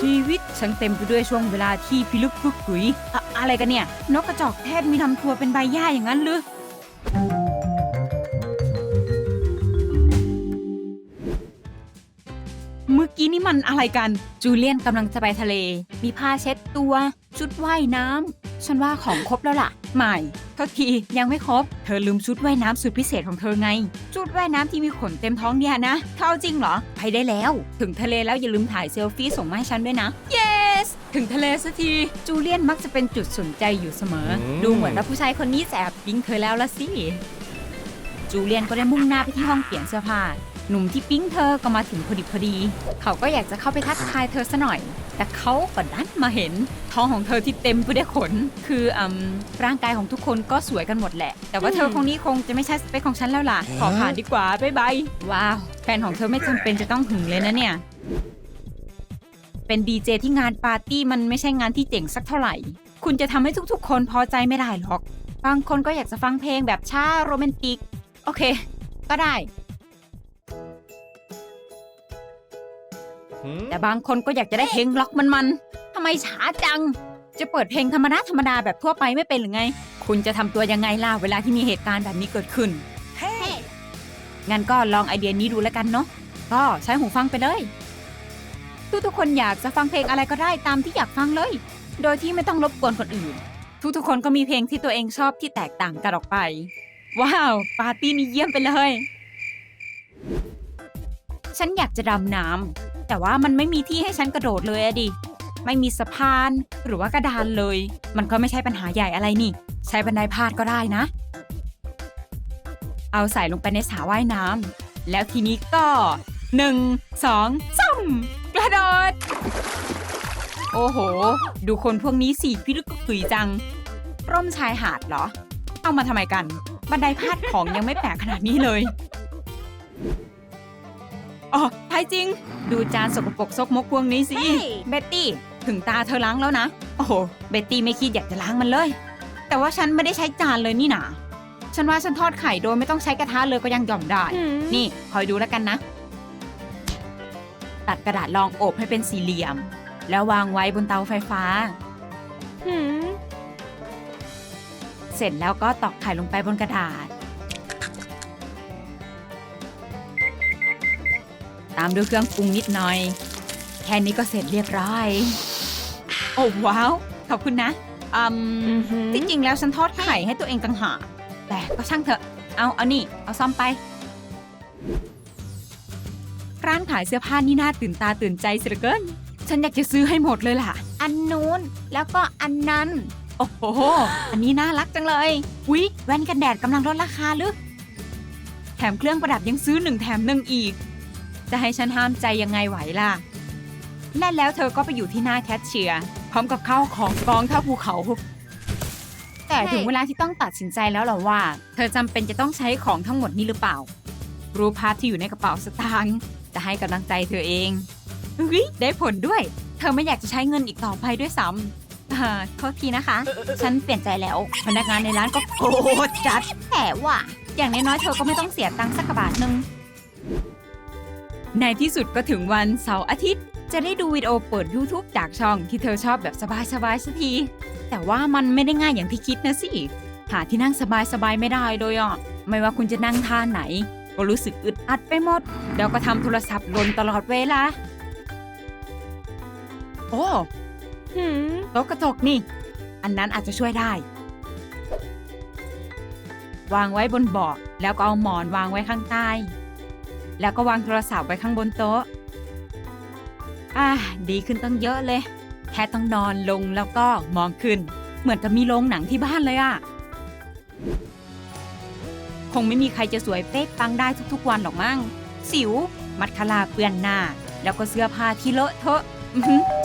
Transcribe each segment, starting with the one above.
ชีวิตฉันเต็มไปด้วยช่วงเวลาที่พิลึกพึกกุยอะอะไรกันเนี่ย นกกระจอกเทศมีทำทัวร์เป็นใบหญ้าอย่างนั้นหรือ กี้นี่มันอะไรกัน จูเลียนกำลังจะไปทะเล มีผ้าเช็ดตัว ชุดว่ายน้ำ ฉันว่าของครบแล้วล่ะ ไม่เท่าทียังไม่ครบ เธอลืมชุดว่ายน้ำสุดพิเศษของเธอไง ชุดว่ายน้ำที่มีขนเต็มท้องเนี่ยนะเท่าจริงเหรอ ไปได้แล้ว ถึงทะเลแล้วอย่าลืมถ่ายเซลฟี่ส่งมาให้ฉันด้วยนะ yes ถึงทะเลสักที จูเลียนมักจะเป็นจุดสนใจอยู่เสมอ ดูเหมือนว่าผู้ชายคนนี้จะแอบปิ๊งเธอแล้วละสิ จูเลียนก็ได้มุ่งหน้าไปที่ห้องเปลี่ยนเสื้อผ้า หนุ่มที่ปิ๊งเธอก็มาถึงพอดีพอดี เขาก็อยากจะเข้าไปทักทายเธอซะหน่อย แต่เขาก็ดันมาเห็น ท้องของเธอที่เต็มไปด้วยขน คืออืมร่างกายของทุกคนก็สวยกันหมดแหละ แต่ว่าเธอคงนี้คงจะไม่ใช่สเปคของฉันแล้วล่ะ ขอผ่านดีกว่าบ๊ายบายว้าว แฟนของเธอไม่จำเป็นจะต้องหึงเลยนะเนี่ย เป็นดีเจที่งานปาร์ตี้มันไม่ใช่งานที่เจ๋งสักเท่าไหร่ คุณจะทำให้ทุกๆ คนพอใจไม่ได้หรอก บางคนก็อยากจะฟังเพลงแบบช้าโรแมนติก โอเค ก็ได้ แต่บางคนก็อยากจะได้เพลงล็อกมันๆทำไมช้าจัง จะเปิดเพลงธรรมดาธรรมดาแบบทั่วไปไม่เป็นหรือไง คุณจะทำตัวยังไงล่ะเวลาที่มีเหตุการณ์แบบนี้เกิดขึ้น งั้นก็ลองไอเดียนี้ดูแล้วกันเนาะ ก็ใช้หูฟังไปเลย ทุกๆคนอยากจะฟังเพลงอะไรก็ได้ตามที่อยากฟังเลย โดยที่ไม่ต้องรบกวนคนอื่น ทุกๆคนก็มีเพลงที่ตัวเองชอบที่แตกต่างกันออกไป ว้าว ปาร์ตี้นี้เยี่ยมไปเลย ฉันอยากจะดำน้ำ แต่ว่ามันไม่มีที่ให้ฉันกระโดดเลยอะดิ ไม่มีสะพานหรือว่ากระดานเลย มันก็ไม่ใช่ปัญหาใหญ่อะไรนี่ ใช้บันไดพาดก็ได้นะ เอาใส่ลงไปในสระว่ายน้ำแล้วทีนี้ก็หนึ่งสองสามกระโดด โอ้โห ดูคนพวกนี้สิพิลึกกุยจัง ร่มชายหาดเหรอ เอามาทำไมกัน บันไดพาดของยังไม่แปลกขนาดนี้เลย อ๋อใช่จริง ดูจานสกปรกซกมกพวงนี้สิ เบตตี้ ถึงตาเธอล้างแล้วนะ โอ้โห เบตตี้ไม่คิดอยากจะล้างมันเลย แต่ว่าฉันไม่ได้ใช้จานเลยนี่นาฉันว่าฉันทอดไข่โดยไม่ต้องใช้กระทะเลยก็ยังยอมได้ นี่คอยดูแล้วกันนะ ตัดกระดาษรองอบให้เป็นสี่เหลี่ยม แล้ววางไว้บนเตาไฟฟ้าหืมเสร็จแล้วก็ตอกไข่ลงไปบนกระดาษามด้วยเครื่องปรุงนิดหน่อย แค่นี้ก็เสร็จเรียบร้อย โอ้ว้าว ขอบคุณนะอืมอือหือที่จริงแล้วฉันทอดไข่ให้ตัวเองต่างหากแต่ก็ช่างเถอะ เอาเอานี่ เอาซ่อมไป ร้านขายเสื้อผ้านี่น่าตื่นตาตื่นใจเสียเหลือเกิน ฉันอยากจะซื้อให้หมดเลยล่ะ อันนู้นแล้วก็อันนั้น โอ้โห อันนี้น่ารักจังเลยวิแว่นกันแดดกำลังลดราคาหรือ แถมเครื่องประดับยังซื้อหนึ่งแถมหนึ่งอีก จะให้ฉันห้ามใจยังไงไหวล่ะ และแล้วเธอก็ไปอยู่ที่หน้าแคชเชียร์พร้อมกับข้าวของกองเท่าภูเขา แต่ถึงเวลาที่ต้องตัดสินใจแล้วเหรอว่า เธอจำเป็นจะต้องใช้ของทั้งหมดนี้หรือเปล่า รู้พาร์ทที่อยู่ในกระเป๋าสตางค์จะให้กำลังใจเธอเองเฮ้ยได้ผลด้วย เธอไม่อยากจะใช้เงินอีกต่อไปด้วยซ้ำอ่าโทษทีนะคะ ฉันเปลี่ยนใจแล้ว พนักงานในร้านก็โคตรจัดแต่ว่า อย่างน้อยๆเธอก็ไม่ต้องเสียตังค์สักกะบาทนึง ในที่สุดก็ถึงวันเสาร์อาทิตย์ จะได้ดูวิดีโอเปิด YouTube จากช่องที่เธอชอบแบบสบายๆสักที แต่ว่ามันไม่ได้ง่ายอย่างที่คิดนะสิ หาที่นั่งสบายๆไม่ได้โดยอะ ไม่ว่าคุณจะนั่งท่าไหน ก็รู้สึกอึดอัดไปหมด แล้วก็ทำโทรศัพท์หล่นตลอดเวลา โอ้หืมโต๊ะกระจกนี่ อันนั้นอาจจะช่วยได้ วางไว้บนเบาะแล้วก็เอาหมอนวางไว้ข้างใต้ แล้วก็วางโทรศัพท์ไว้ข้างบนโต๊ะ อ่าดีขึ้นตั้งเยอะเลย แค่ต้องนอนลงแล้วก็มองขึ้น เหมือนกับมีโรงหนังที่บ้านเลยอะคงไม่มีใครจะสวยเป๊ะปังได้ทุกๆวันหรอกมั้ง สิว มัดคาราเปื้อนหน้า แล้วก็เสื้อผ้าที่เลอะเทอะ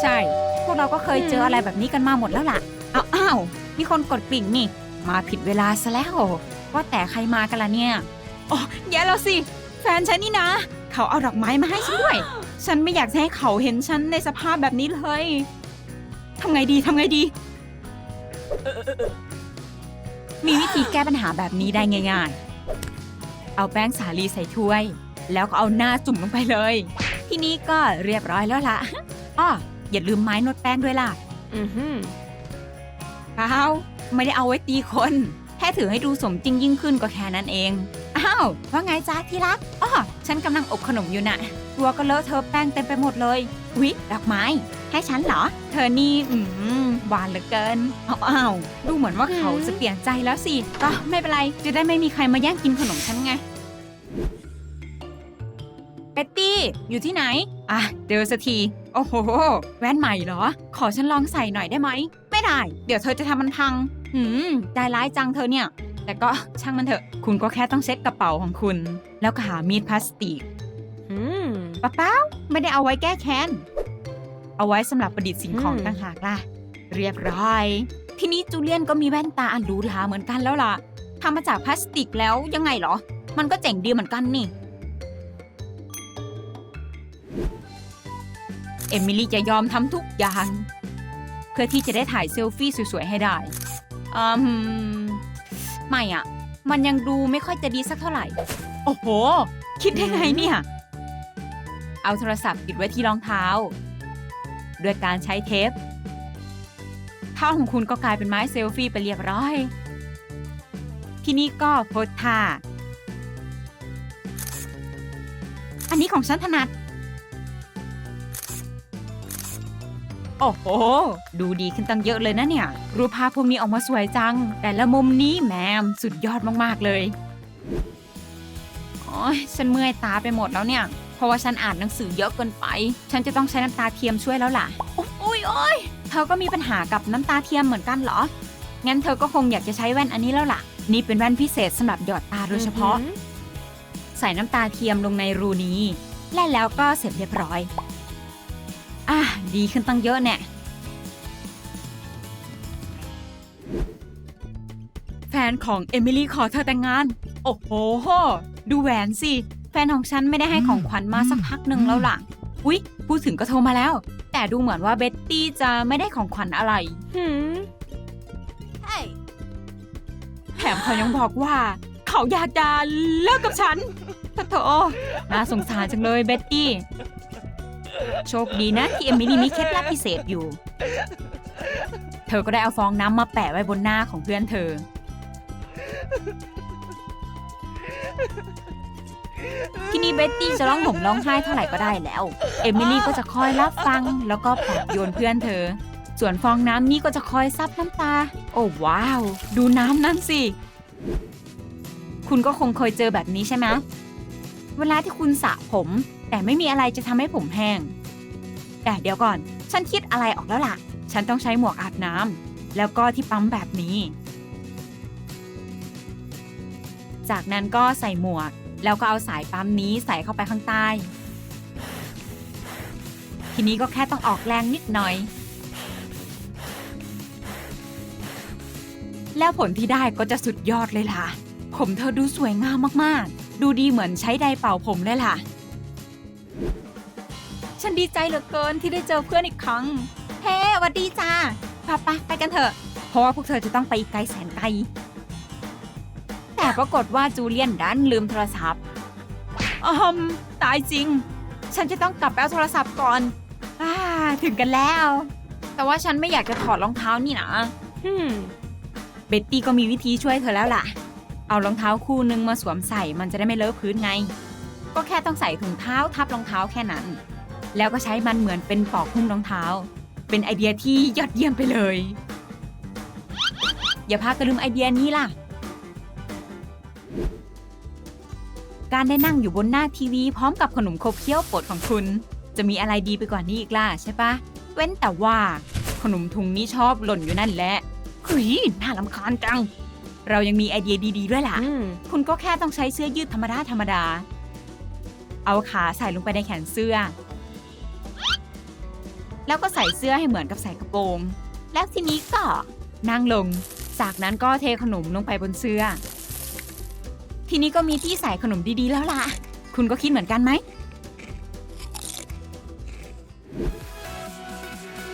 ใช่ พวกเราก็เคยเจออะไรแบบนี้กันมาหมดแล้วล่ะอ้าวอ้าวมีคนกดกริ่งนี่ มาผิดเวลาซะแล้ว ว่าแต่ใครมากันล่ะเนี่ยอ๋อแย่แล้วสิ แฟนฉันนี่นะ เขาเอาดอกไม้มาให้ฉันด้วย ฉันไม่อยากจะให้เขาเห็นฉันในสภาพแบบนี้เลยทำไงดีทำไงดี มีวิธีแก้ปัญหาแบบนี้ได้ง่าย ๆ เอาแป้งสาลีใส่ถ้วย แล้วก็เอาหน้าจุ่มลงไปเลย ทีนี้ก็เรียบร้อยแล้วล่ะอ้ออย่าลืมไม้นวดแป้งด้วยล่ะอือหือเปล่าไม่ได้เอาไว้ตีคน แค่ถือให้ดูสมจริงยิ่งขึ้นก็แค่นั้นเอง อ้าวว่าไงจ้าที่รักอ้อฉันกำลังอบขนมอยู่น่ะตัวก็เลอะเทอะแป้งเต็มไปหมดเลยวิดอกไม้ ให้ฉันเหรอ เธอนี่อืมหวานเหลือเกินอ้าวอ้าดูเหมือนว่าเขาจะเปลี่ยนใจแล้วสิก็ไม่เป็นไรจะได้ไม่มีใครมาแย่งกินขนมฉันไงเบ็ตตี้ อยู่ที่ไหน อะเจอสักที โอ้โห แว่นใหม่เหรอ ขอฉันลองใส่หน่อยได้ไหม ไม่ได้ เดี๋ยวเธอจะทำมันพัง หืม ใจร้ายจังเธอเนี่ย แต่ก็ช่างมันเถอะ คุณก็แค่ต้องเซ็ตกระเป๋าของคุณ แล้วก็หามีดพลาสติกอืมป้าเป้าไม่ได้เอาไว้แก้แค้น เอาไว้สำหรับประดิษฐ์สิ่งของอืมต่างหากล่ะ เรียบร้อย ทีนี้จูเลียนก็มีแว่นตาอันหรูหราเหมือนกันแล้วล่ะทำมาจากพลาสติกแล้วยังไงเหรอ มันก็เจ๋งดีเหมือนกันนี่ เอมิลี่จะยอมทำทุกอย่าง เพื่อที่จะได้ถ่ายเซลฟี่สวยๆให้ได้อืม ไม่อะมันยังดูไม่ค่อยจะดีสักเท่าไหร่ โอ้โห คิดได้ไงเนี่ย เอาโทรศัพท์ติดไว้ที่รองเท้า ด้วยการใช้เทป เท้าของคุณก็กลายเป็นไม้เซลฟี่ไปเรียบร้อย ทีนี้ก็โพสท่า อันนี้ของฉันถนัด โอ้โห ดูดีขึ้นตั้งเยอะเลยนะเนี่ย รูปภาพพวกนี้ออกมาสวยจัง แต่ละมุมนี้แหมมสุดยอดมากๆเลยโอ้ยฉันเมื่อยตาไปหมดแล้วเนี่ย เพราะว่าฉันอ่านหนังสือเยอะเกินไป ฉันจะต้องใช้น้ำตาเทียมช่วยแล้วล่ะ โอ้ยโอ้ยเธอก็มีปัญหากับน้ำตาเทียมเหมือนกันเหรอ งั้นเธอก็คงอยากจะใช้แว่นอันนี้แล้วล่ะ นี่เป็นแว่นพิเศษสำหรับหยอดตาโดยเฉพาะ ใส่น้ำตาเทียมลงในรูนี้ และแล้วก็เสร็จเรียบร้อยอะ ดีขึ้นตั้งเยอะแน่แฟนของเอมิลี่ขอเธอแต่งงาน โอ้โห ดูแหวนสิ แฟนของฉันไม่ได้ให้ของขวัญมาสักพักหนึ่งแล้วล่ะ อุ๊ย พูดถึงก็โทรมาแล้ว แต่ดูเหมือนว่าเบ็ตตี้จะไม่ได้ของขวัญอะไรหืมแถมเขายังบอกว่า เขาอยากจะเลิกกับฉันโถน่าสงสารจังเลยเบ็ตตี้ โชคดีนะที่เอมิลี่มีเคล็ดลับพิเศษอยู่ เธอก็ได้เอาฟองน้ำมาแปะไว้บนหน้าของเพื่อนเธอ ที่นี่เบ็ตตี้จะร้องห่มร้องไห้เท่าไหร่ก็ได้แล้ว เอมิลี่ก็จะคอยรับฟังแล้วก็ปลอบโยนเพื่อนเธอ ส่วนฟองน้ำนี่ก็จะคอยซับน้ำตา โอ้ว้าว ดูน้ำนั่นสิ คุณก็คงเคยเจอแบบนี้ใช่ไหมเวลาที่คุณสระผม แต่ไม่มีอะไรจะทำให้ผมแห้ง แต่เดี๋ยวก่อน ฉันคิดอะไรออกแล้วล่ะ ฉันต้องใช้หมวกอาบน้ำแล้วก็ที่ปั๊มแบบนี้ จากนั้นก็ใส่หมวก แล้วก็เอาสายปั๊มนี้ใส่เข้าไปข้างใต้ ทีนี้ก็แค่ต้องออกแรงนิดหน่อย แล้วผลที่ได้ก็จะสุดยอดเลยล่ะ ผมเธอดูสวยงามมากๆ ดูดีเหมือนใช้ไดเป่าผมเลยล่ะ ฉันดีใจเหลือเกินที่ได้เจอเพื่อนอีกครั้ง เฮ้หวัดดีจ้าปะปะไปกันเถอะ เพราะว่าพวกเธอจะต้องไปอีกไกลแสนไกล แต่ปรากฏว่าจูเลียนดันลืมโทรศัพท์อืมตายจริง ฉันจะต้องกลับไปเอาโทรศัพท์ก่อนอาถึงกันแล้ว แต่ว่าฉันไม่อยากจะถอดรองเท้านี่นะหืมเบ็ตตี้ก็มีวิธีช่วยเธอแล้วล่ะ เอารองเท้าคู่หนึงมาสวมใส่มันจะได้ไม่เลอะพื้นไง ก็แค่ต้องใส่ถุงเท้าทับรองเท้าแค่นั้น แล้วก็ใช้มันเหมือนเป็นปลอกหุ้มรองเท้า เป็นไอเดียที่ยอดเยี่ยมไปเลย อย่าพากันลืมไอเดียนี้ล่ะ การได้นั่งอยู่บนหน้าทีวี พร้อมกับขนมขบเคี้ยวโปรดของคุณ จะมีอะไรดีไปกว่านี้อีกล่ะใช่ปะเว้นแต่ว่า ขนมถุงนี้ชอบหล่นอยู่นั่นแหละเฮ้ยน่าลำคาญจัง เรายังมีไอเดียดีๆด้วยล่ะอืมคุณก็แค่ต้องใช้เสื้อยืดธรรมดาธรรมดา เอาขาใส่ลงไปในแขนเสื้อ แล้วก็ใส่เสื้อให้เหมือนกับใส่กระโปรง แล้วทีนี้ก็นั่งลง จากนั้นก็เทขนมลงไปบนเสื้อ ทีนี้ก็มีที่ใส่ขนมดีๆแล้วล่ะ คุณก็คิดเหมือนกันไหม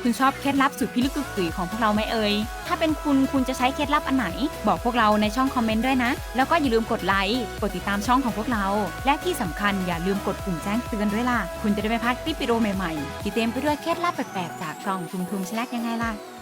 คุณชอบเคล็ดลับสุดพิลึกกึกกุ๋ยของพวกเราไหมเอ่ย ถ้าเป็นคุณคุณจะใช้เคล็ดลับอันไหน บอกพวกเราในช่องคอมเมนต์ด้วยนะ แล้วก็อย่าลืมกดไลค์กดติดตามช่องของพวกเรา และที่สำคัญอย่าลืมกดปุ่มแจ้งเตือนด้วยล่ะ คุณจะได้ไม่พลาดคลิปวิดีโอใหม่ๆที่เต็มไปด้วยเคล็ดลับแปลกๆจากช่องทุมทุมชแลกยังไงล่ะ